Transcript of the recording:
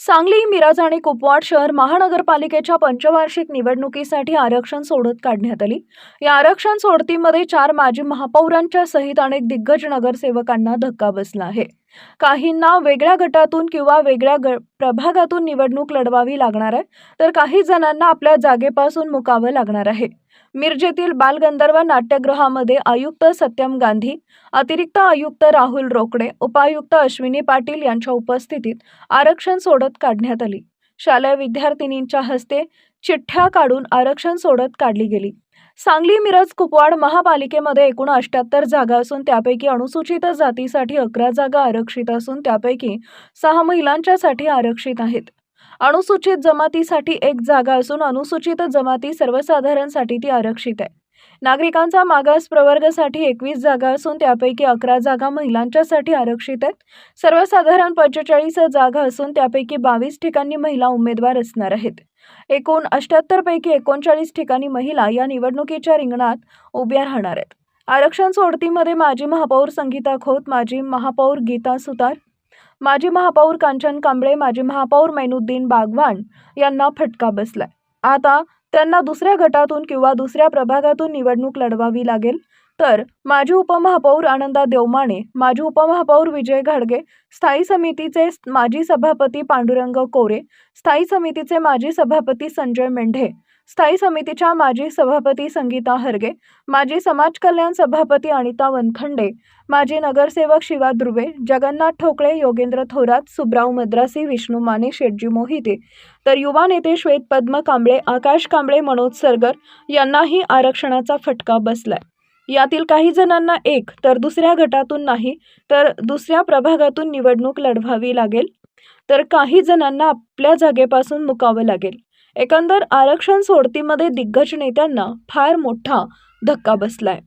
सांगली मिराज आणि कुपवाड शहर महानगरपालिकेच्या पंचवार्षिक निवडणुकीसाठी आरक्षण सोडत काढण्यात आली. या आरक्षण सोडतीमध्ये चार माजी महापौरांच्या सहित अनेक दिग्गज नगरसेवकांना धक्का बसला आहे. काहींना वेगळ्या गटातून किंवा वेगळ्या ग प्रभागातून निवडणूक लढवावी लागणार आहे तर काही जणांना आपल्या जागेपासून मुकावं लागणार आहे. मिरजेतील बालगंधर्व नाट्यगृहामध्ये आयुक्त सत्यम गांधी अतिरिक्त आयुक्त राहुल रोकडे उपायुक्त अश्विनी पाटील यांच्या उपस्थितीत आरक्षण सोडत काढण्यात आली. शालेय विद्यार्थिनींच्या हस्ते चिठ्ठ्या काढून आरक्षण सोडत काढली गेली. सांगली मिरज कुपवाड महापालिकेमध्ये एकूण अष्ट्याहत्तर जागा असून त्यापैकी अनुसूचित जातीसाठी अकरा जागा आरक्षित असून त्यापैकी सहा महिलांच्यासाठी आरक्षित आहेत. अनुसूचित जमातीसाठी एक जागा असून अनुसूचित जमाती सर्वसाधारणसाठी ती आरक्षित आहे. नागरिकांचा मागास प्रवर्गासाठी एकवीस जागा असून त्यापैकी अकरा जागा महिलांच्यासाठी आरक्षित आहेत. सर्वसाधारण पंचेचाळीस जागा असून त्यापैकी बावीस ठिकाणी महिला उमेदवार असणार आहेत. एकूण अठ्याहत्तर पैकी एकोणचाळीस ठिकाणी महिला या निवडणुकीच्या रिंगणात उभ्या राहणार आहेत. आरक्षण सोडतीमध्ये माजी महापौर संगीता खोत माजी महापौर गीता सुतार माजी महापौर कांचन कांबळे माजी महापौर मैनुद्दीन बागवान यांना फटका बसलाय. आता त्यांना दुसऱ्या गटातून किंवा दुसऱ्या प्रभागातून निवडणूक लढवावी लागेल. तर माजी उपमहापौर आनंदा देवमाने माजी उपमहापौर विजय घाडगे स्थायी समितीचे माजी सभापती पांडुरंग कोरे स्थायी समितीचे माजी सभापती संजय मेंढे स्थायी समितीच्या माजी सभापती संगीता हरगे माजी समाज कल्याण सभापती अनिता वनखंडे माजी नगरसेवक शिवा ध्रुवे जगन्नाथ ठोकळे योगेंद्र थोरात सुब्राव मद्रासी विष्णू माने शेटजी मोहिते तर युवा नेते श्वेत पद्म कांबळे आकाश कांबळे मनोज सरगर यांनाही आरक्षणाचा फटका बसलाय. यातील काही जणांना एक तर दुसऱ्या गटातून नाही तर दुसऱ्या प्रभागातून निवडणूक लढवावी लागेल. तर काही जणांना आपल्या जागेपासून मुकावं लागेल. एकंदर आरक्षण सोडतीमध्ये दिग्गज नेत्यांना फार मोठा धक्का बसलाय.